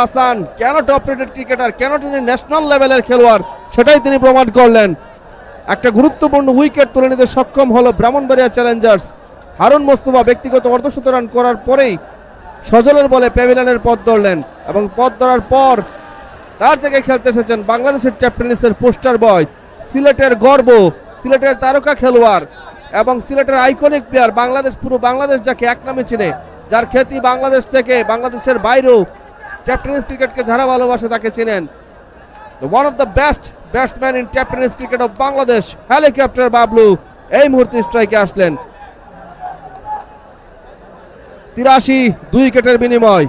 হাসান, কেন top rated cricketer কেন তিনি ন্যাশনাল লেভেলের খেলোয়াড়? সেটাই তিনি প্রমাণ করলেন। একটা গুরুত্বপূর্ণ উইকেট তুলে নিতে সক্ষম হলো ব্রাহ্মণবাড়িয়া চ্যালেঞ্জার্স হারুন মোস্তফা ব্যক্তিগত অর্ধশত রান করার পরেই সজলের বলে প্যাভিলিয়নের পথ ধরলেন এবং পথ ধরার পর তার জায়গায় খেলতে এসেছেন বাংলাদেশের ট্যাপ টেনিসের পোস্টার বয় সিলেটের গর্ব, সিলেটের তারকা খেলোয়াড় এবং সিলেটের আইকনিক প্লেয়ার বাংলাদেশ, পুরো বাংলাদেশ যাকে এক নামে চিনে, যার খ্যাতি বাংলাদেশ থেকে বাংলাদেশের বাইরেও ট্যাপ টেনিস ক্রিকেটকে যারা ভালোবাসে তাকে চেনেন। One of the best batsman in tape tennis cricket of Bangladesh helicopter Bablu, এই মুহূর্তে স্ট্রাইকে আসলেন। তিরাশি দুই উইকেটের বিনিময়।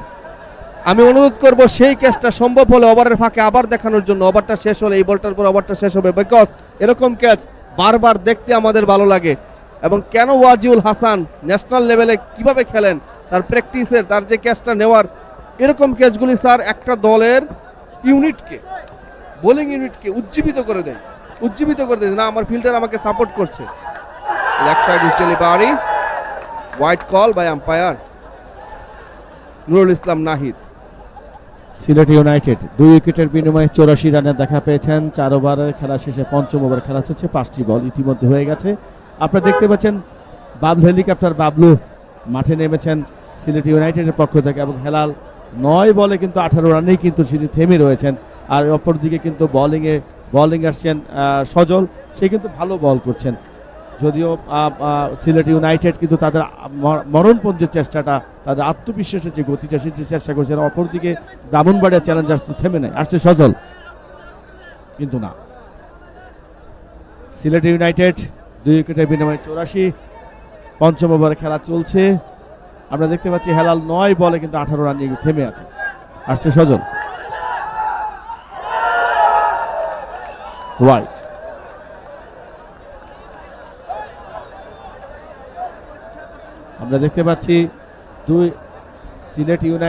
আমি অনুরোধ করব, সেই ক্যাচটা সম্ভব হলে ওভারের ফাঁকে আবার দেখানোর জন্য। ওভারটা শেষ হলে এই বলটার পর ওভারটা শেষ হবে বিকজ এরকম ক্যাচ বারবার দেখতে আমাদের ভালো লাগে। এবং কেন ওয়াজিউল হাসান ন্যাশনাল লেভেলে কীভাবে খেলেন, তার প্র্যাকটিসের তার যে ক্যাচটা নেওয়ার এরকম ক্যাচগুলি স্যার একটা দলের ইউনিটকে, বোলিং ইউনিটকে উজ্জীবিত করে দেয়। উজ্জীবিত করে দেয় না, আমার ফিল্ডার আমাকে সাপোর্ট করছে। Leg side wide call by umpire Nurul Islam Nahid. Sylhet United, দুই উইকেটের বিনিময়ে চৌরাশি রানের দেখা পেয়েছেন। চার ওভারের খেলা শেষে পঞ্চম ওভার খেলা চলছে, পাঁচটি বল ইতিমধ্যে হয়ে গেছে। আপনারা দেখতে পাচ্ছেন, বাবলু হেলিকপ্টার বাবলু মাঠে নেমেছেন সিলেট ইউনাইটেডের পক্ষ থেকে এবং হেলাল নয় বলে কিন্তু আঠারো রানেই কিন্তু তিনি থেমে রয়েছেন। আর অপরদিকে কিন্তু বোলিংয়ে বোলিং আসছেন সজল। সে কিন্তু ভালো বল করছেন। যদিও সিলেট ইউনাইটেড কিন্তু তাদের মরণপঞ্জের চেষ্টাটা, তাদের আত্মবিশ্বাসের যে গতিটা সেটি চেষ্টা করছেন, অপরদিকে ব্রাহ্মণবাড়িয়া চ্যালেঞ্জার্স তো থেমে নেই। আসছে সজল। কিন্তু না। সিলেট ইউনাইটেড, দুই উইকেটের বিনিময়ে চৌরাশি। পঞ্চম ওভারে খেলা চলছে। আমরা দেখতে পাচ্ছি হেলাল নয় বলে কিন্তু আঠারো রান নিয়ে থেমে আছে। আসছে সজল। হোয়াইট আমরা দেখতে পাচ্ছি দুই সিলেট ইউনাইটেড